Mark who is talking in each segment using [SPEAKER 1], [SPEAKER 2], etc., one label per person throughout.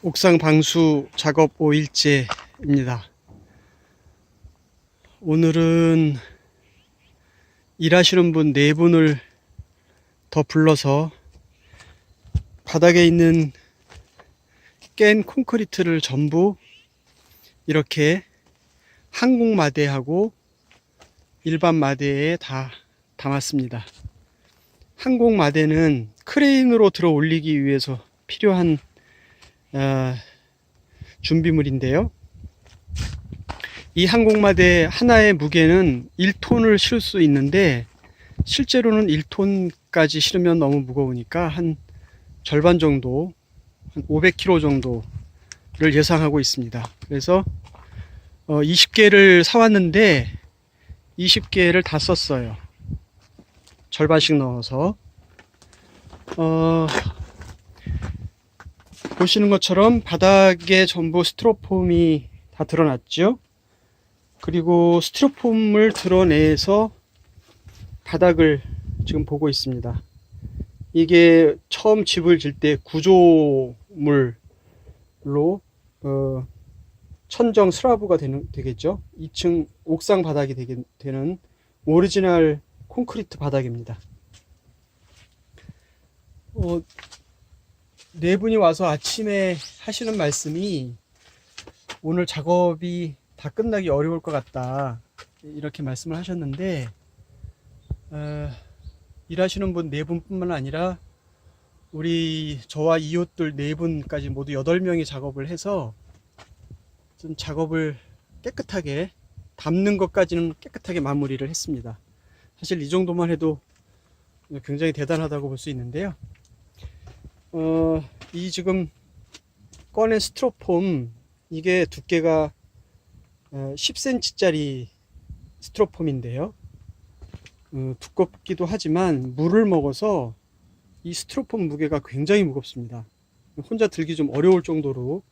[SPEAKER 1] 옥상 방수 작업 5일째입니다. 오늘은 일하시는 분네 분을 더 불러서 바닥에 있는 깬 콘크리트를 전부 이렇게 항공 마대하고 일반 마대에 다 담았습니다. 항공 마대는 크레인으로 들어 올리기 위해서 필요한 아, 준비물인데요. 이 항공마대 하나의 무게는 1톤을 실을 수 있는데 실제로는 1톤까지 실으면 너무 무거우니까 한 절반 정도, 한 500kg 정도를 예상하고 있습니다. 그래서 어, 20개를 사왔는데 20개를 다 썼어요. 절반씩 넣어서 어, 보시는 것처럼 바닥에 전부 스티로폼이 다 드러났죠. 그리고 스티로폼을 드러내서 바닥을 지금 보고 있습니다. 이게 처음 집을 질 때 구조물로 어, 천정 슬라브가 되는, 되겠죠. 2층 옥상 바닥이 되게, 되는 오리지널 콘크리트 바닥입니다. 어, 네 분이 와서 아침에 하시는 말씀이 오늘 작업이 다 끝나기 어려울 것 같다 이렇게 말씀을 하셨는데 어, 일하시는 분 네 분뿐만 아니라 우리 저와 이웃들 네 분까지 모두 여덟 명이 작업을 해서 좀 작업을 깨끗하게 담는 것까지는 깨끗하게 마무리를 했습니다. 사실 이 정도만 해도 굉장히 대단하다고 볼 수 있는데요. 어, 이 지금 꺼낸 스티로폼 이게 두께가 10cm짜리 스티로폼인데요. 어, 두껍기도 하지만 물을 먹어서 이 스티로폼 무게가 굉장히 무겁습니다. 혼자 들기 좀 어려울 정도로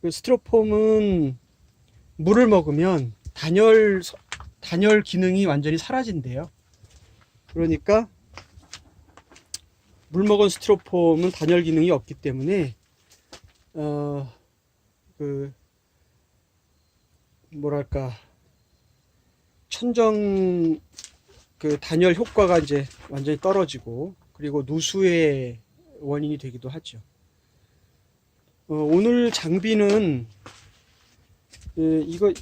[SPEAKER 1] 그 스티로폼은 물을 먹으면 단열 단열 기능이 완전히 사라진대요. 그러니까 물 먹은 스티로폼은 단열 기능이 없기 때문에 어 그 뭐랄까 천정 그 단열 효과가 이제 완전히 떨어지고 그리고 누수의 원인이 되기도 하죠. 어, 오늘 장비는 예, 이거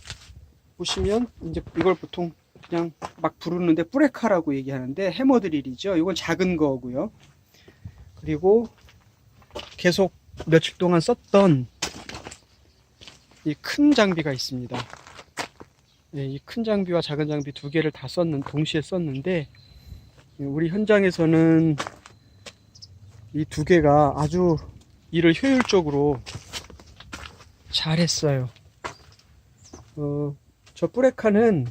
[SPEAKER 1] 보시면 이제 이걸 보통 그냥 막 부르는데 뿌레카라고 얘기하는데 해머 드릴이죠. 이건 작은 거고요. 그리고 계속 며칠 동안 썼던 이 큰 장비가 있습니다. 네, 이큰 장비와 작은 장비 두 개를 다 썼는 동시에 썼는데 예, 우리 현장에서는 이 두 개가 아주 일을 효율적으로 잘 했어요. 어, 저 뿌레카는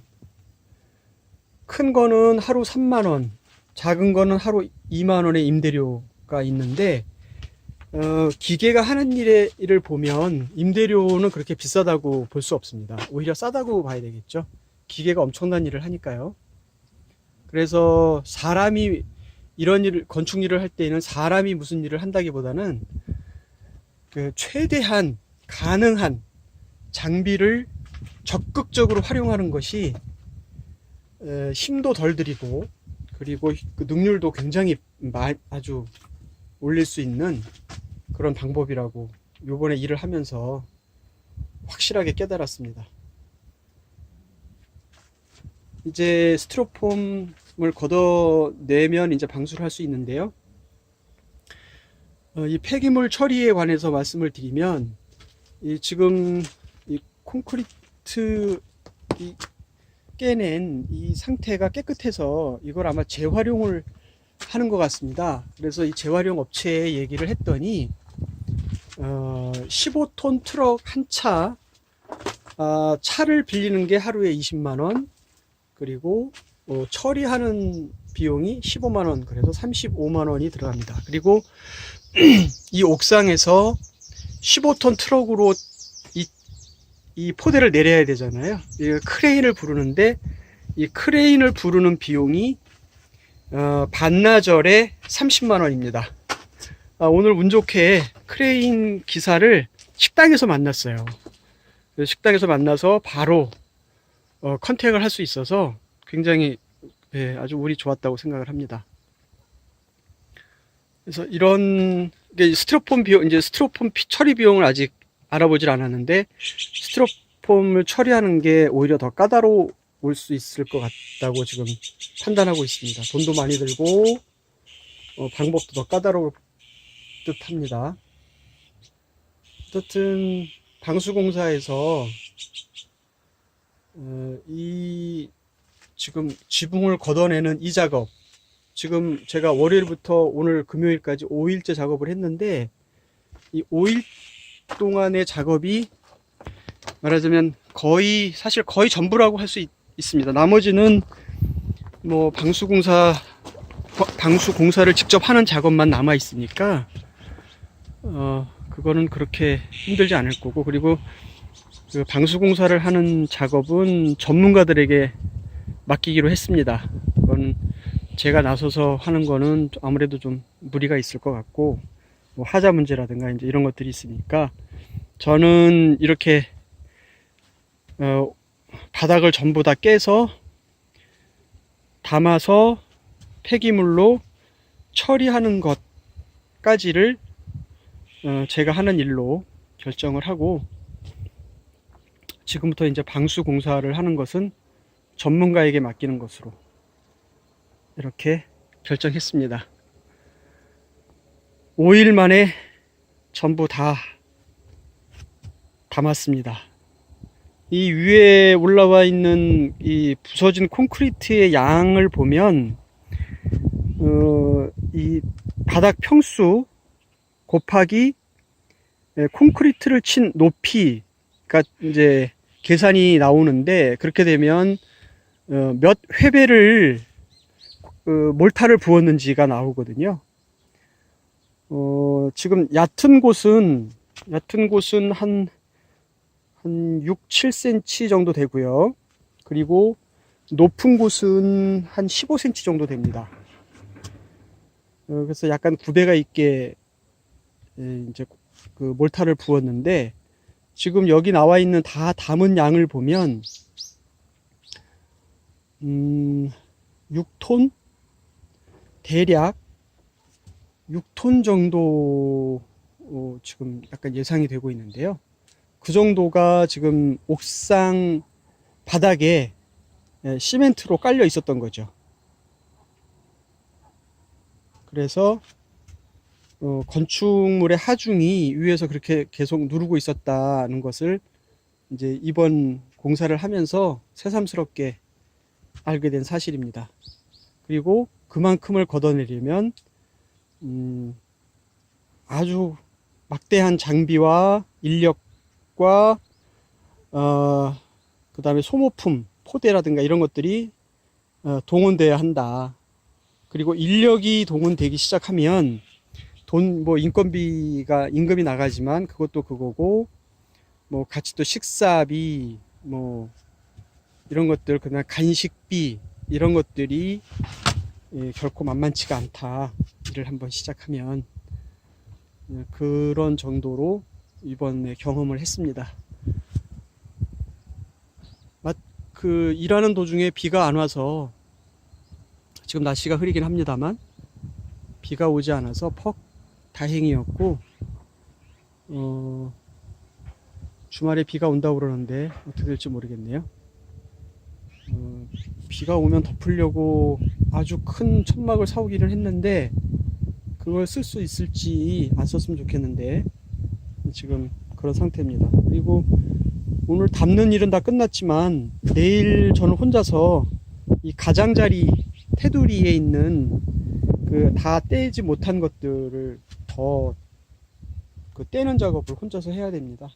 [SPEAKER 1] 큰 거는 하루 3만원, 작은 거는 하루 2만원의 임대료 가 있는데, 어, 기계가 하는 일을 보면 임대료는 그렇게 비싸다고 볼 수 없습니다. 오히려 싸다고 봐야 되겠죠. 기계가 엄청난 일을 하니까요. 그래서 사람이 이런 일을, 건축 일을 할 때는 사람이 무슨 일을 한다기보다는 그 최대한 가능한 장비를 적극적으로 활용하는 것이 에, 힘도 덜 들이고 그리고 그 능률도 굉장히 마- 아주 올릴 수 있는 그런 방법이라고 요번에 일을 하면서 확실하게 깨달았습니다. 이제 스티로폼을 걷어내면 이제 방수를 할 수 있는데요. 어, 이 폐기물 처리에 관해서 말씀을 드리면 이 지금 이 콘크리트 이 깨낸 이 상태가 깨끗해서 이걸 아마 재활용을 하는 것 같습니다. 그래서 이 재활용 업체에 얘기를 했더니 어, 15톤 트럭 한 차, 아, 차를 빌리는 게 하루에 20만 원, 그리고 어, 처리하는 비용이 15만 원, 그래서 35만 원이 들어갑니다. 그리고 이 옥상에서 15톤 트럭으로 이, 이 포대를 내려야 되잖아요. 이 크레인을 부르는데 이 크레인을 부르는 비용이 어, 반나절에 30만 원입니다. 아, 오늘 운 좋게 크레인 기사를 식당에서 만났어요. 식당에서 만나서 바로 어, 컨택을 할 수 있어서 굉장히 예, 아주 운이 좋았다고 생각을 합니다. 그래서 이런 스티로폼 비용 이제 스티로폼 피- 처리 비용을 아직 알아보질 않았는데 스티로폼을 처리하는 게 오히려 더 까다로 울수 있을 것 같다고 지금 판단하고 있습니다. 돈도 많이 들고 어, 방법도 더 까다로울 듯합니다. 어쨌든 방수공사에서 어, 이 지금 지붕을 걷어내는 이 작업 지금 제가 월요일부터 오늘 금요일까지 5일째 작업을 했는데 이 5일 동안의 작업이 말하자면 거의 사실 거의 전부라고 할 수 있습니다. 나머지는 뭐 방수공사 방수 공사를 직접 하는 작업만 남아 있으니까 어 그거는 그렇게 힘들지 않을 거고 그리고 그 방수 공사를 하는 작업은 전문가들에게 맡기기로 했습니다. 그건 제가 나서서 하는 거는 아무래도 좀 무리가 있을 것 같고 뭐 하자 문제라든가 이제 이런 것들이 있으니까 저는 이렇게 어, 바닥을 전부 다 깨서 담아서 폐기물로 처리하는 것까지를 어, 제가 하는 일로 결정을 하고 지금부터 이제 방수 공사를 하는 것은 전문가에게 맡기는 것으로 이렇게 결정했습니다. 5일 만에 전부 다 담았습니다. 이 위에 올라와 있는 이 부서진 콘크리트의 양을 보면 어, 이 바닥 평수 곱하기 예, 콘크리트를 친 높이가 이제 계산이 나오는데 그렇게 되면 어, 몇 회배를 그 몰타를 부었는지가 나오거든요. 어, 지금 얕은 곳은 얕은 곳은 한, 한 6, 7cm 정도 되고요. 그리고 높은 곳은 한 15cm 정도 됩니다. 어, 그래서 약간 구배가 있게 예, 이제 그 몰타를 부었는데 지금 여기 나와 있는 다 담은 양을 보면 음, 6톤 대략 6톤 정도 어, 지금 약간 예상이 되고 있는데요. 그 정도가 지금 옥상 바닥에 예, 시멘트로 깔려 있었던 거죠. 그래서 어, 건축물의 하중이 위에서 그렇게 계속 누르고 있었다는 것을 이제 이번 공사를 하면서 새삼스럽게 알게 된 사실입니다. 그리고 그만큼을 걷어내려면 음, 아주 막대한 장비와 인력 과 어, 그 다음에 소모품, 포대라든가 이런 것들이 어, 동원돼야 한다. 그리고 인력이 동원되기 시작하면 돈 뭐 인건비가 임금이 나가지만 그것도 그거고 뭐 같이 또 식사비 뭐 이런 것들 그냥 간식비 이런 것들이 예, 결코 만만치가 않다 일을 한번 시작하면 예, 그런 정도로 이번에 경험을 했습니다. 맛, 그 일하는 도중에 비가 안 와서 지금 날씨가 흐리긴 합니다만 비가 오지 않아서 퍽 다행이었고 어, 주말에 비가 온다고 그러는데 어떻게 될지 모르겠네요. 어, 비가 오면 덮으려고 아주 큰 천막을 사오기는 했는데 그걸 쓸 수 있을지 안 썼으면 좋겠는데 지금 그런 상태입니다. 그리고 오늘 담는 일은 다 끝났지만 내일 저는 혼자서 이 가장자리 테두리에 있는 그 다 떼지 못한 것들을 더 그 떼는 작업을 혼자서 해야 됩니다.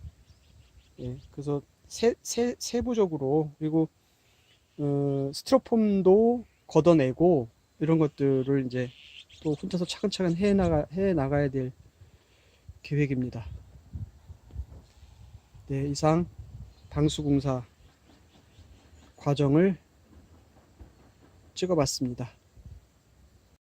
[SPEAKER 1] 예, 그래서 세, 세, 세부적으로 그리고 어, 스티로폼도 걷어내고 이런 것들을 이제 또 혼자서 차근차근 해 나가 해 나가야 될 계획입니다. 네, 이상 방수공사 과정을 찍어봤습니다.